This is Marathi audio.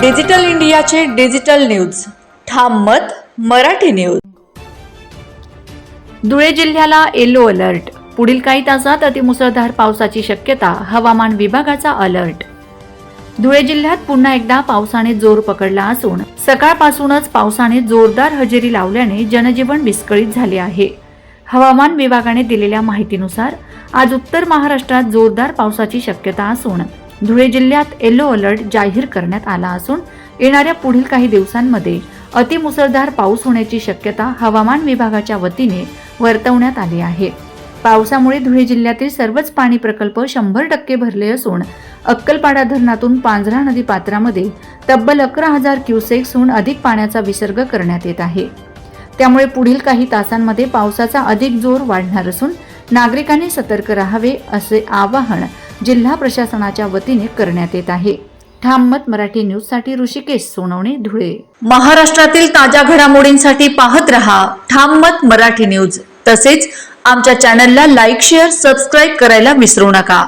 डिजिटल इंडियाचे डिजिटल न्यूज. ठाम मत मराठी न्यूज. धुळे जिल्ह्याला येलो अलर्ट. पुढील काही तासात अतिमुसळधार पावसाची शक्यता हवामान विभागाचा अलर्ट. धुळे जिल्ह्यात पुन्हा एकदा पावसाने जोर पकडला असून सकाळपासूनच पावसाने जोरदार हजेरी लावल्याने जनजीवन विस्कळीत झाले आहे. हवामान विभागाने दिलेल्या माहितीनुसार आज उत्तर महाराष्ट्रात जोरदार पावसाची शक्यता असून धुळे जिल्ह्यात येलो अलर्ट जाहीर करण्यात आला असून येणाऱ्या पुढील काही दिवसांमध्ये अतिमुसळधार पाऊस होण्याची शक्यता हवामान विभागाच्या वतीने वर्तवण्यात आली आहे. पावसामुळे धुळे जिल्ह्यातील सर्वच पाणी प्रकल्प शंभर टक्के भरले असून अक्कलपाडा धरणातून पांझरा नदी पात्रामध्ये तब्बल अकरा हजार क्युसेक्सहून अधिक पाण्याचा विसर्ग करण्यात येत आहे. त्यामुळे पुढील काही तासांमध्ये पावसाचा अधिक जोर वाढणार असून नागरिकांनी सतर्क राहावे असे आवाहन जिल्हा प्रशासनाच्या वतीने करण्यात येत आहे. ठाम मत मराठी न्यूजसाठी ऋषिकेश सोनवणे धुळे. महाराष्ट्रातील ताज्या घडामोडींसाठी पाहत रहा ठाम मत मराठी न्यूज. तसेच आमच्या चॅनलला लाईक शेअर सबस्क्राईब करायला विसरू नका.